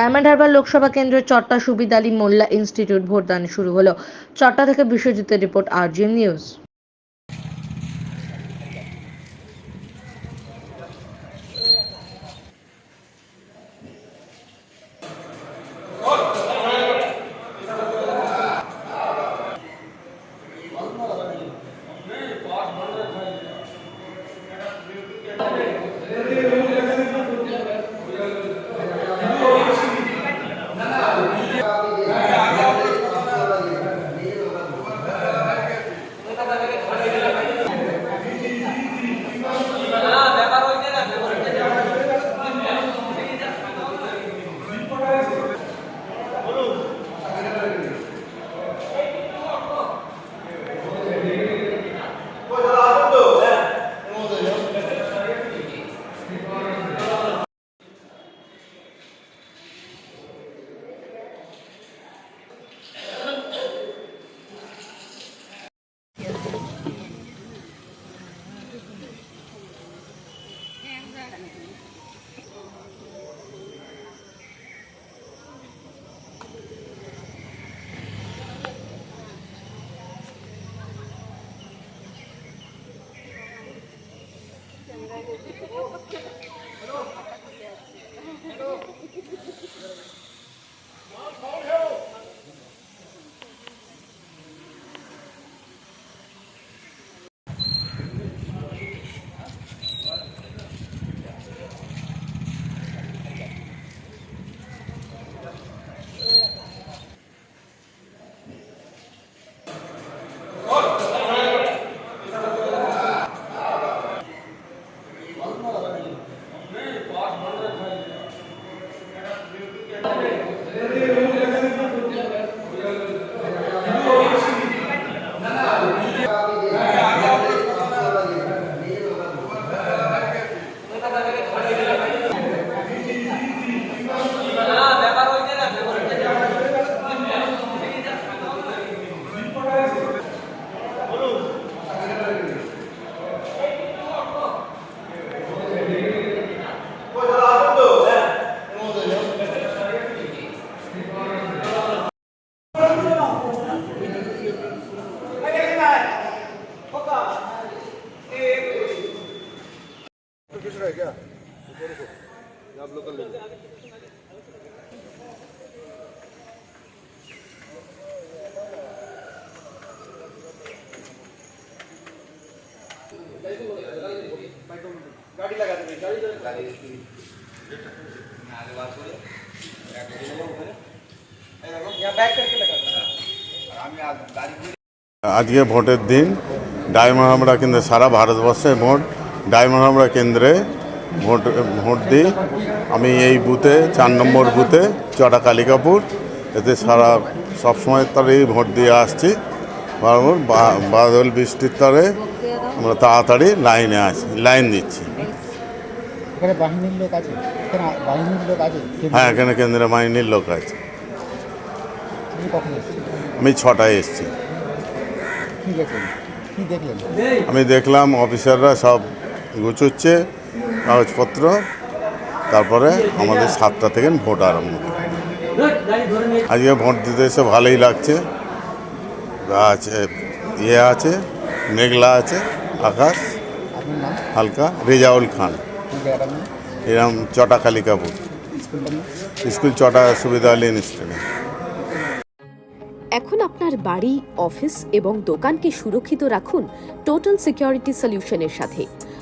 Diamond Harbour Lok Sabha কেন্দ্রের চট্টা Subid Ali Molla institute ভোটদান শুরু হলো। চট্টা থেকে বিশ্বজিতের report RGM news. ¿Qué es lo que se llama? আজকে ভোটের দিন ডায়মন্ড হামড়া কেন্দ্রে সারা ভারতবর্ষে ভোট ডায়মন্ড হামড়া কেন্দ্রে ভোট ভোট দিই। আমি এই বুথে চার নম্বর বুথে চটা কালিকাপুর। এতে সারা সবসময় তারেই ভোট দিয়ে আসছি। বরাবর বাদল বৃষ্টির তরে আমরা তাড়াতাড়ি লাইনে আছি লাইন দিচ্ছি। বাহিনীর বাহিনীর হ্যাঁ এখানে কেন্দ্রে মাইনির লোক আছে। আমি ছটায় এসেছি। আমি দেখলাম অফিসাররা সব গুছোচ্ছে কাগজপত্র, তারপরে আমাদের সাতটা থেকে ভোট আরম্ভ। আজকে ভোট দিতে এসে ভালোই লাগছে। আছে ইয়ে আছে, মেঘলা আছে, আকাশ হালকা, রেজাউল খান। এরম চটা কালিকাপুর স্কুল চটা সুবিধা আলী ইনস্টিটিউট এখন আপনার বাড়ি, অফিস এবং দোকানকে সুরক্ষিত রাখুন টোটাল সিকিউরিটি সলিউশনের সাথে।